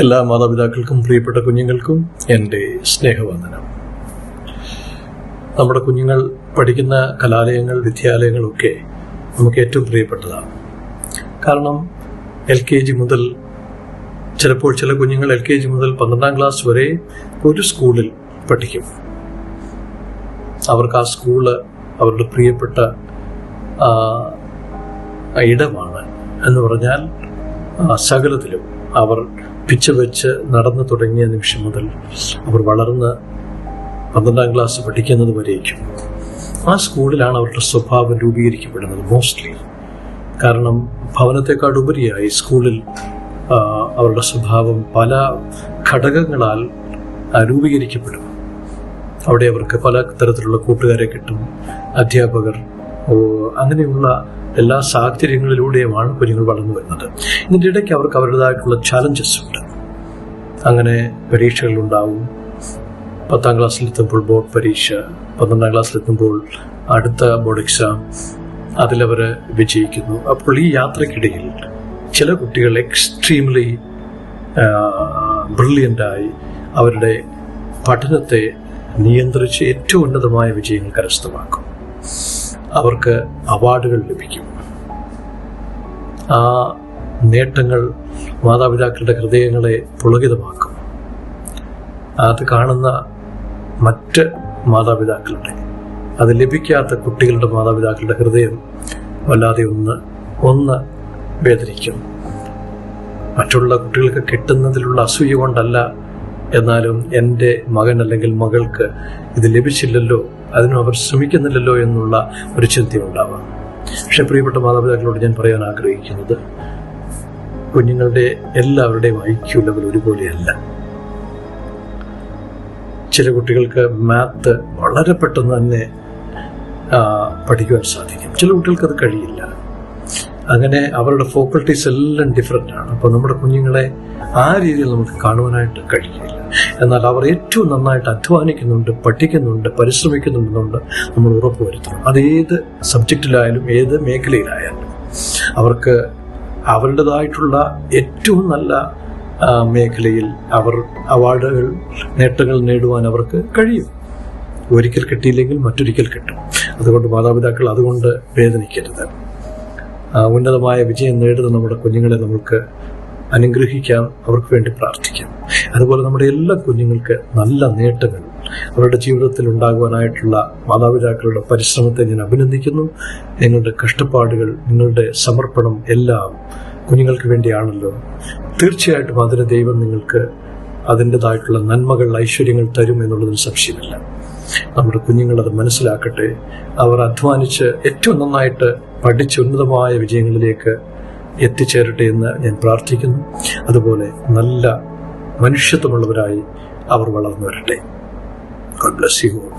എല്ലാ മാതാപിതാക്കൾക്കും പ്രിയപ്പെട്ട കുഞ്ഞുങ്ങൾക്കും എന്റെ സ്നേഹവന്ദനം. നമ്മുടെ കുഞ്ഞുങ്ങൾ പഠിക്കുന്ന കലാലയങ്ങൾ വിദ്യാലയങ്ങളൊക്കെ നമുക്ക് ഏറ്റവും പ്രിയപ്പെട്ടതാണ്. കാരണം എൽ കെ ജി മുതൽ ചിലപ്പോൾ ചില കുഞ്ഞുങ്ങൾ എൽ കെ ജി മുതൽ പന്ത്രണ്ടാം ക്ലാസ് വരെ ഒരു സ്കൂളിൽ പഠിക്കും. അവർക്ക് ആ സ്കൂൾ അവരുടെ പ്രിയപ്പെട്ട ഇടമാണ് എന്ന് പറഞ്ഞാൽ സകലത്തിലും അവർ പിച്ച വെച്ച് നടന്നു തുടങ്ങിയ നിമിഷം മുതൽ അവർ വളർന്ന് പന്ത്രണ്ടാം ക്ലാസ് പഠിക്കുന്നത് വരേക്കും. ആ സ്കൂളിലാണ് അവരുടെ സ്വഭാവം രൂപീകരിക്കപ്പെടുന്നത് മോസ്റ്റ്ലി കാരണം ഭവനത്തെക്കാൾ ഉപരിയായി സ്കൂളിൽ അവരുടെ സ്വഭാവം പല ഘടകങ്ങളാൽ രൂപീകരിക്കപ്പെടും. അവിടെ അവർക്ക് പല തരത്തിലുള്ള കൂട്ടുകാരെ കിട്ടും. അധ്യാപകർ അങ്ങനെയുള്ള എല്ലാ സാഹചര്യങ്ങളിലൂടെയുമാണ് കുഞ്ഞുങ്ങൾ വളർന്നു വരുന്നത്. ഇതിന്റെ ഇടയ്ക്ക് അവർക്ക് അവരുടേതായിട്ടുള്ള ചാലഞ്ചസ് ഉണ്ട്. അങ്ങനെ പരീക്ഷകളുണ്ടാവും പത്താം ക്ലാസ്സിലെത്തുമ്പോൾ ബോർഡ് പരീക്ഷ പന്ത്രണ്ടാം ക്ലാസ്സിലെത്തുമ്പോൾ അടുത്ത ബോർഡ് എക്സാം അതിലവർ വിജയിക്കുന്നു. അപ്പോൾ ഈ യാത്രക്കിടയിൽ ചില കുട്ടികൾ എക്സ്ട്രീംലി ബ്രില്യന്റായി അവരുടെ പഠനത്തെ നിയന്ത്രിച്ച് ഏറ്റവും ഉന്നതമായ വിജയങ്ങൾ കരസ്ഥമാക്കും. അവർക്ക് അവാർഡുകൾ ലഭിക്കും. ആ നേട്ടങ്ങൾ മാതാപിതാക്കളുടെ ഹൃദയങ്ങളെ പുളകിതമാക്കും. അത് കാണുന്ന മറ്റ് മാതാപിതാക്കളുടെ അത് ലഭിക്കാത്ത കുട്ടികളുടെ മാതാപിതാക്കളുടെ ഹൃദയം വല്ലാതെ ഒന്ന് ഒന്ന് വേദനിക്കും. മറ്റുള്ള കുട്ടികൾക്ക് കിട്ടുന്നതിലുള്ള അസൂയ കൊണ്ടല്ല എന്നാലും എന്റെ മകൻ അല്ലെങ്കിൽ മകൾക്ക് ഇത് ലഭിച്ചില്ലല്ലോ അതിനും അവർ ശ്രമിക്കുന്നില്ലല്ലോ എന്നുള്ള ഒരു ചിന്തയുണ്ടാവാം. പക്ഷെ പ്രിയപ്പെട്ട മാതാപിതാക്കളോട് ഞാൻ പറയാൻ ആഗ്രഹിക്കുന്നത് കുഞ്ഞുങ്ങളുടെ എല്ലാവരുടെയും ഐക്യു ലെവൽ ഒരുപോലെയല്ല. ചില കുട്ടികൾക്ക് മാത്ത് വളരെ പെട്ടെന്ന് തന്നെ പഠിക്കുവാൻ സാധിക്കും. ചില കുട്ടികൾക്ക് അത് കഴിയില്ല. അങ്ങനെ അവരുടെ ഫോക്കൾട്ടീസ് എല്ലാം ഡിഫറെന്റ് ആണ്. അപ്പോൾ നമ്മുടെ കുഞ്ഞുങ്ങളെ ആ രീതിയിൽ നമുക്ക് കാണുവാനായിട്ട് കഴിയില്ല. എന്നാൽ അവർ ഏറ്റവും നന്നായിട്ട് അധ്വാനിക്കുന്നുണ്ട് പഠിക്കുന്നുണ്ട് പരിശ്രമിക്കുന്നുണ്ടെന്നുണ്ട് നമ്മൾ ഉറപ്പുവരുത്തണം അത് ഏത് സബ്ജക്റ്റിലായാലും ഏത് മേഖലയിലായാലും. അവർക്ക് അവരുടേതായിട്ടുള്ള ഏറ്റവും നല്ല മേഖലയിൽ അവർ അവാർഡുകൾ നേട്ടങ്ങൾ നേടുവാൻ അവർക്ക് കഴിയും. ഒരിക്കൽ കിട്ടിയില്ലെങ്കിൽ മറ്റൊരിക്കൽ കിട്ടും. അതുകൊണ്ട് മാതാപിതാക്കൾ അതുകൊണ്ട് വേദനിക്കരുത്. ഉന്നതമായ വിജയം നേടുന്ന നമ്മുടെ കുഞ്ഞുങ്ങളെ നമുക്ക് അനുഗ്രഹിക്കാം അവർക്ക് വേണ്ടി പ്രാർത്ഥിക്കാം. അതുപോലെ നമ്മുടെ എല്ലാ കുഞ്ഞുങ്ങൾക്ക് നല്ല നേട്ടങ്ങൾ അവരുടെ ജീവിതത്തിൽ ഉണ്ടാകുവാനായിട്ടുള്ള മാതാപിതാക്കളുടെ പരിശ്രമത്തെ ഞാൻ അഭിനന്ദിക്കുന്നു. നിങ്ങളുടെ കഷ്ടപ്പാടുകൾ നിങ്ങളുടെ സമർപ്പണം എല്ലാം കുഞ്ഞുങ്ങൾക്ക് വേണ്ടിയാണല്ലോ. തീർച്ചയായിട്ടും അതിന് ദൈവം നിങ്ങൾക്ക് അതിന്റെതായിട്ടുള്ള നന്മകൾ ഐശ്വര്യങ്ങൾ തരും എന്നുള്ളതിന് സംശയമില്ല. നമ്മുടെ കുഞ്ഞുങ്ങൾ അത് മനസ്സിലാക്കട്ടെ. അവർ അധ്വാനിച്ച് ഏറ്റവും നന്നായിട്ട് പഠിച്ച് ഉന്നതമായ വിജയങ്ങളിലേക്ക് എത്തിച്ചേരട്ടെ എന്ന് ഞാൻ പ്രാർത്ഥിക്കുന്നു. അതുപോലെ നല്ല മനുഷ്യത്വമുള്ളവരായി അവർ വളർന്നു വരട്ടെ. God bless you